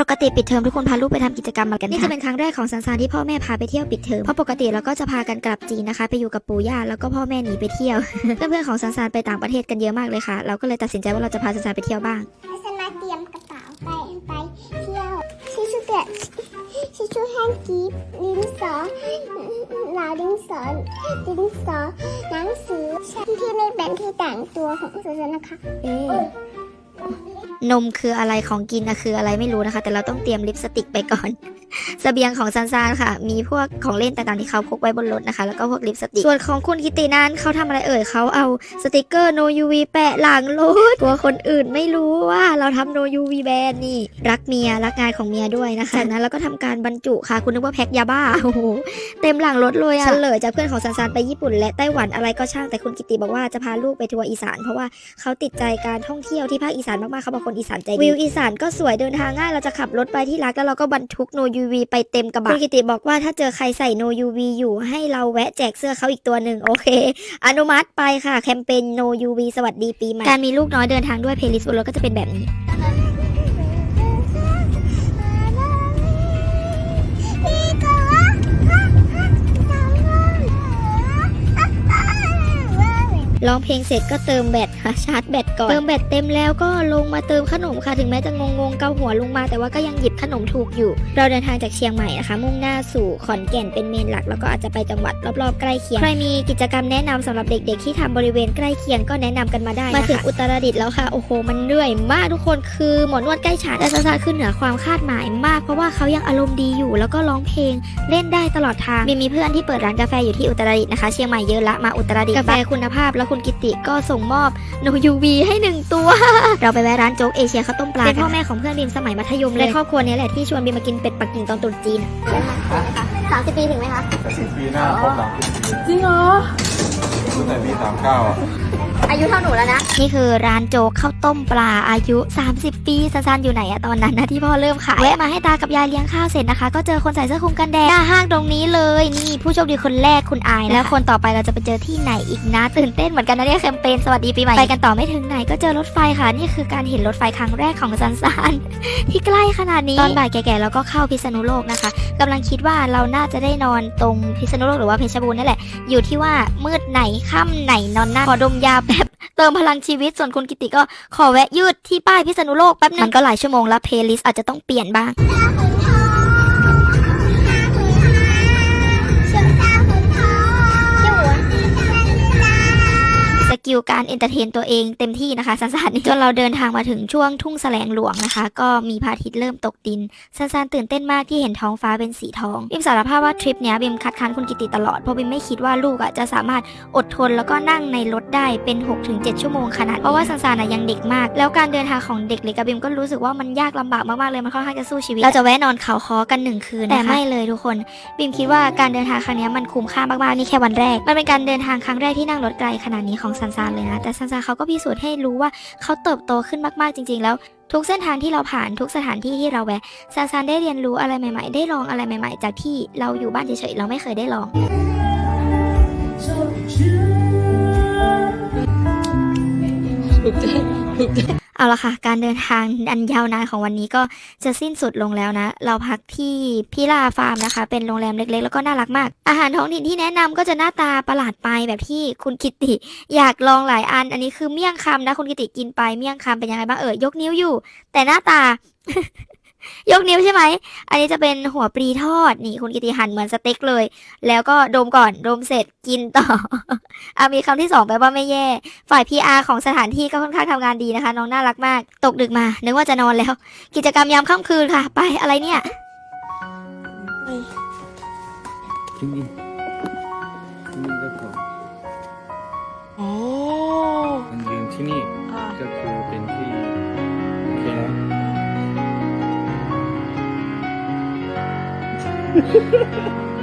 ปกติปิดเทอมทุกคนพาลูกไปทำกิจกรรมมากันนี่จะเป็นครั้งแรกของซันซานที่พ่อแม่พาไปเที่ยวปิดเทอมเพราะปกติเราก็จะพากันกลับจีนนะคะ ไปอยู่กับปู่ย่าแล้วก็พ่อแม่หนีไปเที่ยว เพื่อนๆของซันซานไปต่างประเทศกันเยอะมากเลยค่ะ เราก็เลยตัดสินใจว่าเราจะพาซันซานไปเที่ยวบ้างลักษณะเตรียมกระเป๋าไปไปเที่ยวชิชูเกะชิชูแห้งกีบดินสอลาวดินสอดินสอหนังสือที่ในแบนที่แต่งตัวของสุสนะคะเอ๊ะ นมคืออะไรของกินนะคืออะไรไม่รู้นะคะ แต่เราต้องเตรียมลิปสติกไปก่อนเสบียงของซันซานค่ะ มีพวกของเล่นต่างๆที่เขาพกไว้บนรถนะคะ แล้วก็พวกลิปสติก ส่วนของคุณกิตินั้นเขาทำอะไรเอ่ยเขาเอาสติกเกอร์ no UV แปะหลังรถกลัวคนอื่นไม่รู้ว่าเราทำ no UV แบนนี่ รักเมียรักงานของเมียด้วยนะคะจากนั้นเราก็ทำการบรรจุค่ะ คุณนึกว่าแพ็คยาบ้าโอ้โหเต็มหลังรถเลยอะเฉลยจากเพื่อนของซันซานไปญี่ปุ่น และไต้หวันอะไรก็ช่างแต่คุณกิติบอกว่าจะพาลูกไปทัวร์อีสาน เพราะว่าเขาติดใจการท่องเที่ยวที่ภาคอีสานมากๆเขาบอกคนอีสานใจดีวิวอีสานก็สวยเดินทางง่ายเราจะขับรถไปที่รักแล้วเราก็บรรทุกโนยูวีไปเต็มกระบะคุณกิติบอกว่าถ้าเจอใครใส่โนยูวีอยู่ให้เราแวะแจกเสื้อเขาอีกตัวหนึ่งโอเค อนุมัติไปค่ะแคมเปญโนยูวีสวัสดีปีใหม่การมีลูกน้อยเดินทางด้วยเพลย์ลิสต์บนรถก็จะเป็นแบบนี้ ร้องเพลงเสร็จก็เติมแบตค่ะชาร์จแบตก่อน เติมแบตเต็มแล้วก็ลงมาเติมขนมค่ะ ถึงแม้จะงงงๆเกาหัวลงมา แต่ว่าก็ยังหยิบขนมถูกอยู่ เราเดินทางจากเชียงใหม่นะคะ มุ่งหน้าสู่ขอนแก่นเป็นเมนหลัก แล้วก็อาจจะไปจังหวัดรอบๆใกล้เคียง ใครมีกิจกรรมแนะนำสำหรับเด็กๆที่ทำบริเวณใกล้เคียงก็แนะนำกันมาได้นะคะมาถึงอุตรดิตถ์แล้วค่ะโอ้โหมันเหนื่อยมากทุกคนคือหมอนวดใกล้ฉันแต่ซาซาขึ้นเหนือความคาดหมายมาก เพราะว่าเขายังอารมณ์ดีอยู่ แล้วก็ร้องเพลงเล่นได้ตลอดทางมีมีเพื่อนที่เปิดร้านกาแฟอยู่ที่อุตรดิตถ์นะคะ เชียงใหม่เยอะละมาอุตรดิตถ์กาแฟคุณภาพแล้วคุณกิติก็ส่งมอบโนยูวีให้หนึ่งตัว เราไปแวะร้านโจ๊กเอเชียข้าวต้มปลาเป็นพ่อแม่ของเพื่อนบีมสมัยมัธยมเลยครอบครัวนี้แหละที่ชวนบีมมากินเป็ดปักกิ่งตอนตรุษจีนสามสิบปีถึงไหมคะแต่สิบปีหน้าครบสามสิบปีจริงเหรอตั้งแต่ปีสามเก้าอะอายุเท่าหนูแล้วนะ นี่คือร้านโจ๊กข้าวต้มปลาอายุ 30 ปีซันๆอยู่ไหนอะตอนนั้นนะที่พ่อเริ่มขายแวะมาให้ตากับยายเลี้ยงข้าวเสร็จนะคะ ก็เจอคนใส่เสื้อคลุมกันแดดหน้าห้างตรงนี้เลยนี่ผู้โชคดีคนแรกคุณอายนะแล้วคนต่อไปเราจะไปเจอที่ไหนอีกนะตื่นเต้นเหมือนกันนะเนี่ยแคมเปญสวัสดีปีใหม่ไปกันต่อไม่ถึงไหนก็เจอรถไฟค่ะ นี่คือการเห็นรถไฟครั้งแรกของซันซานที่ใกล้ขนาดนี้ตอนบ่ายแก่ๆเราก็เข้าพิษณุโลกนะคะกำลังคิดว่าเราน่าจะได้นอนตรงพิษณุโลกหรือว่าเพชรบูรณ์นี่แหละอยู่ที่ว่ามืดไหนค่ำไหนนอนหน้าขอดมยาแบบ เติมพลังชีวิตส่วนคุณกิติก็ขอแวะยืดที่ป้ายพิษณุโลกแป๊บนึงมันก็หลายชั่วโมงแล้วเพลย์ลิสต์อาจจะต้องเปลี่ยนบ้าง การเอนเตอร์เทนตัวเองเต็มที่นะคะ สันสานจนเราเดินทางมาถึงช่วงทุ่งแสลงหลวงนะคะ ก็มีพระอาทิตย์เริ่มตกดิน สันสานตื่นเต้นมากที่เห็นท้องฟ้าเป็นสีทองบิมสารภาพว่าทริปเนี้ยบิมคัดค้านคุณกิติตลอดเพราะบิมไม่คิดว่าลูกอะจะสามารถอดทนแล้วก็นั่งในรถได้เป็น 6-7 ชั่วโมงขนาดเพราะว่าสันสานอะยังเด็กมาก แล้วการเดินทางของเด็กเล็กกับบิมก็รู้สึกว่ามันยากลำบากมากๆเลยมันค่อนข้างจะสู้ชีวิตเราจะแวะนอนเขาคอกันหนึ่งคืนแต่ไม่เลยทุกคนบิมคิดว่าการเดินทางครั้งนี้มันคุ้มค่ามากๆนี่แค่วันแรก มันเป็นการเดินทางครั้งแรกที่นั่งรถไกลขนาดนี้ของซันซานเลยนะ แต่ซันซานเขาก็พิสูจน์ให้รู้ว่าเขาเติบโตขึ้นมากๆจริง ๆ แล้ว ทุกเส้นทางที่เราผ่านทุกสถานที่ที่เราแวะซันซานได้เรียนรู้อะไรใหม่ๆ ได้ลองอะไรใหม่ ๆ จากที่เราอยู่บ้านเฉยๆเราไม่เคยได้ลอง ถูกใจถูกใจ เอาละค่ะ การเดินทางอันยาวนานของวันนี้ก็จะสิ้นสุดลงแล้วนะ เราพักที่พิลาฟาร์มนะคะ เป็นโรงแรมเล็กๆ แล้วก็น่ารักมาก อาหารท้องถิ่นที่แนะนำก็จะหน้าตาประหลาดไปแบบที่คุณกิติ อยากลองหลายอัน อันนี้คือเมี่ยงคำนะ คุณกิติกินไปเมี่ยงคำเป็นยังไงบ้างเอ่ยยกนิ้วอยู่ แต่หน้าตา ยกนิ้วใช่ไหม อันนี้จะเป็นหัวปลีทอด นี่คุณกิติหั่นเหมือนสเต็กเลย แล้วก็ดมก่อน ดมเสร็จกินต่ออะมีคำที่สองแปลว่าไม่แย่ ฝ่าย PR ของสถานที่ก็ค่อนข้างทำงานดีนะคะ น้องน่ารักมาก ตกดึกมา นึกว่าจะนอนแล้ว กิจกรรมยามค่ำคืนค่ะ ไปอะไรเนี่ยที่นี่ที่ Ha ha ha!